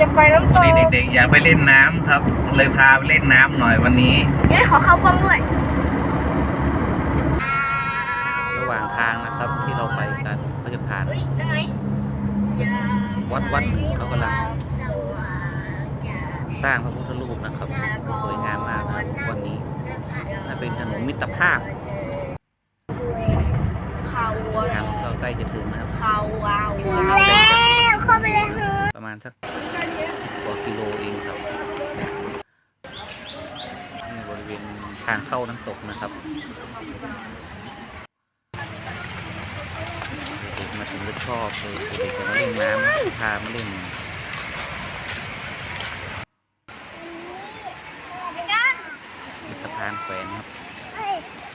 จะไปน้ำตวันกนี้เด็กๆอยากไปเล่นน้ำครับ เลยพาไปเล่นน้ำหน่อยวันนี้เฮ้ยขอเข้ากล้องด้วย ระหว่างทางนะครับที่เราไปกันก็จะผ่าน เฮ้ยนั่นไงวัดวัดหนึ่งเขากำลัง สร้างพระพุทธรูปนะครับ สวยงามมากนะครับวันนี้น่าเป็นถนนมิตรภาพเขาทางก็ใกล้จะถึงนะครับเขาว้าวถึงแล้วเข้าไปเลยฮะประ มาณสักกว่ากิโลเองครับนี่บริเวณทางเข้าน้ำตกนะครับเด็กๆมาถึงก็ชอบเลยเด็กๆจะมาเล่นน้ำพามาเล่นมีสะพานแขวนครับ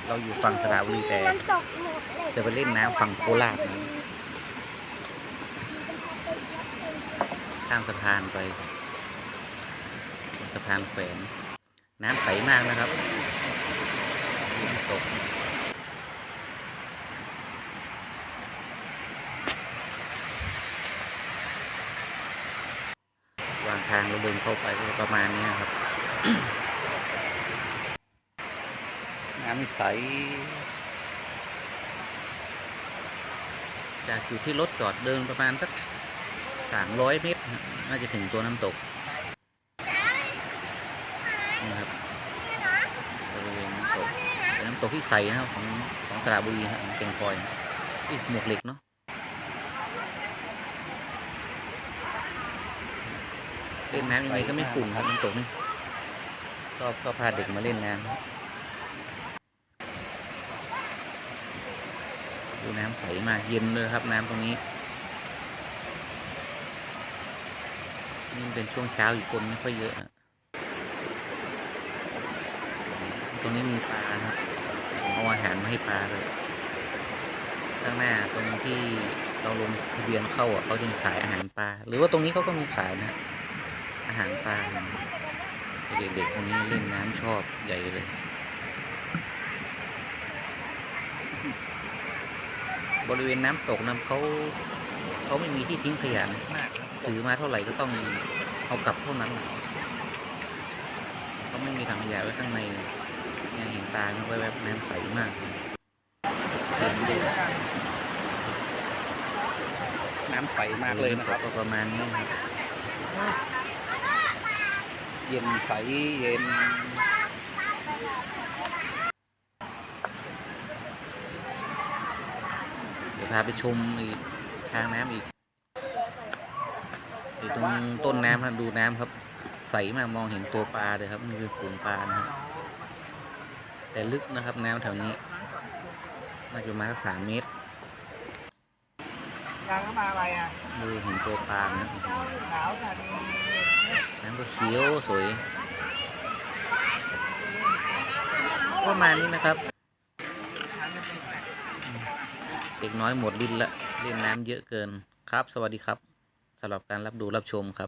เราอยู่ฝั่งสระบุรีแต่จะไปเล่นน้ำฝั่งโคราชนะ ข้ามสะพานไปสะพานแขวนน้ำใสมากนะครับน้ำตกวางทางเราเดินเข้าไปก็ประมาณนี้ครับ น้ำใส จากอยู่ที่รถจอดเดินประมาณสัก สามร้อยเมตร น่าจะถึงตัวน้ำตกนะครับบริเวณน้ำตกเป็นน้ำตกที่ใสนะครับของของสระบุรีครับของเก่งคอยอีกหมวกเหล็กเนาะเล่นน้ำยังไงก็ไม่ขุ่นครับน้ำตกนี่ก็ก็พาเด็กมาเล่นน้ำดูน้ำใสมากเย็นเลยครับน้ำตรงนี้ นี่เป็นช่วงเช้าอยู่คนไม่ค่อยเยอะอะตรงนี้มีปลาครับผมเอาอาหารมาให้ปลาเลย ข้างหน้าตรงที่เราลงทะเบียนเข้าอะเขาจะมีขายอาหารปลา หรือว่าตรงนี้เขาก็มีขายนะ อาหารปลาเด็กๆคนนี้เล่นน้ำชอบใหญ่เลยบริเวณน้ำตกน้ำเขาเขาไม่มีที่ทิ้งขยะนะ ถือมาเท่าไหร่ก็ต้องเอากลับเท่านั้นนะเขาไม่มีถังขยะไว้ข้างในเลยเนี่ยเห็นตามันแวบๆน้ำใสมากเยเห็นดูน้ำใสมากเลยนะครับก็ประมาณนี้ครับเย็นใสเย็นเดี๋ยวพาไปชมอีกทางน้ำอีก อยู่ตรงต้นน้ำครับดูน้ำครับ ใสมากมองเห็นตัวปลาเลยครับนี่คือฝูงปลานะครับแต่ลึกนะครับน้ำแถวนี้น่าจะประมาณสักสามเมตรยังมาอะไรอะดูเห็นตัวปลานะครับหนาวจัดน้ำก็เขียวสวยประมาณนี้นะครับ เด็กน้อยหมดลิ้นละเล่นน้ำเยอะเกินครับ สวัสดีครับ สำหรับการรับดูรับชมครับ